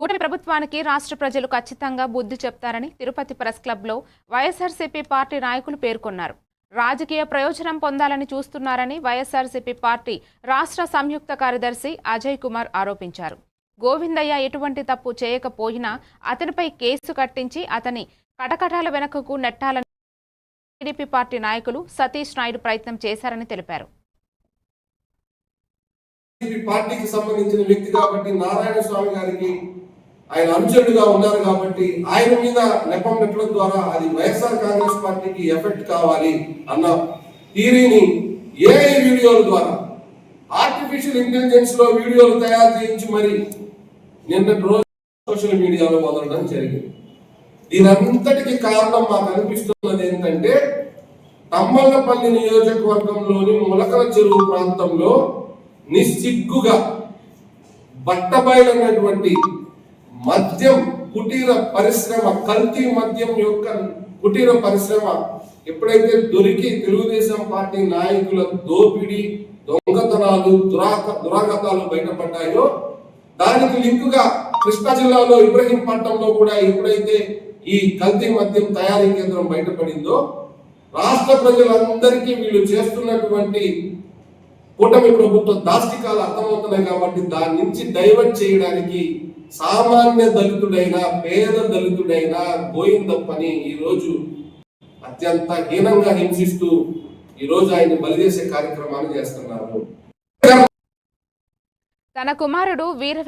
కూటమి ప్రభుత్వానికి రాష్ట్ర ప్రజలు ఖచ్చితంగా బుద్ధి చెప్తారని తిరుపతి ప్రెస్ క్లబ్లో వైఎస్ఆర్సీపీ పార్టీ నాయకులు పేర్కొన్నారు. రాజకీయ ప్రయోజనం పొందాలని చూస్తున్నారని వైఎస్ఆర్సీపీ పార్టీ రాష్ట్ర సంయుక్త కార్యదర్శి అజయ్ కుమార్ ఆరోపించారు. గోవిందయ్య ఎటువంటి తప్పు చేయకపోయినా అతనిపై కేసు కట్టించి అతని కటకటాల వెనుకకు నెట్టాలని టీడీపీ పార్టీ నాయకులు సతీష్ నాయుడు ప్రయత్నం చేశారని తెలిపారు. పార్టీకి సంబంధించిన వ్యక్తి కాబట్టి నారాయణ స్వామి గారికి ఆయన అనుచరుడుగా ఉన్నారు కాబట్టి ఆయన మీద నెపం పెట్టడం ద్వారా అది వైఎస్ఆర్ కాంగ్రెస్ పార్టీకి ఎఫెక్ట్ కావాలి అన్న థీరీని ఏఐ వీడియోల ద్వారా ఆర్టిఫిషియల్ ఇంటెలిజెన్స్లో వీడియోలు తయారు చేయించి మరి నిన్నటి రోజు సోషల్ మీడియాలో వదలడం జరిగింది. దీనంతటికి కారణం మాకు అనిపిస్తున్నది ఏంటంటే తమ్మలపల్లి నియోజకవర్గంలోని ములకల చెరువు ప్రాంతంలో నిస్సిగ్గుగా బట్టబయలైనటువంటి మద్యం కుటీర పరిశ్రమ కల్తీ మద్యం యొక్క కుటీర పరిశ్రమ ఎప్పుడైతే దొరికి తెలుగుదేశం పార్టీ నాయకుల దోపిడీ దొంగతనాలు దురాక దురాగతాలు బయటపడ్డాయో దానికి లింకుగా కృష్ణా జిల్లాలో ఇబ్రహీంపట్నంలో కూడా ఎప్పుడైతే ఈ కల్తీ మద్యం తయారీ కేంద్రం బయటపడిందో రాష్ట్ర ప్రజలందరికీ వీళ్ళు చేస్తున్నటువంటి కూటమి ప్రభుత్వ దాష్టికాలు అర్థమవుతున్నాయి కాబట్టి దాని నుంచి డైవర్ట్ చేయడానికి సామాన్య దళితుడైన పేద దళితుడైన గోయిందప్పని ఈ రోజు అత్యంత హీనంగా హింసిస్తూ ఈ రోజు ఆయన బలిదేసే కార్యక్రమాన్ని చేస్తున్నారు. తన కుమారుడు వీర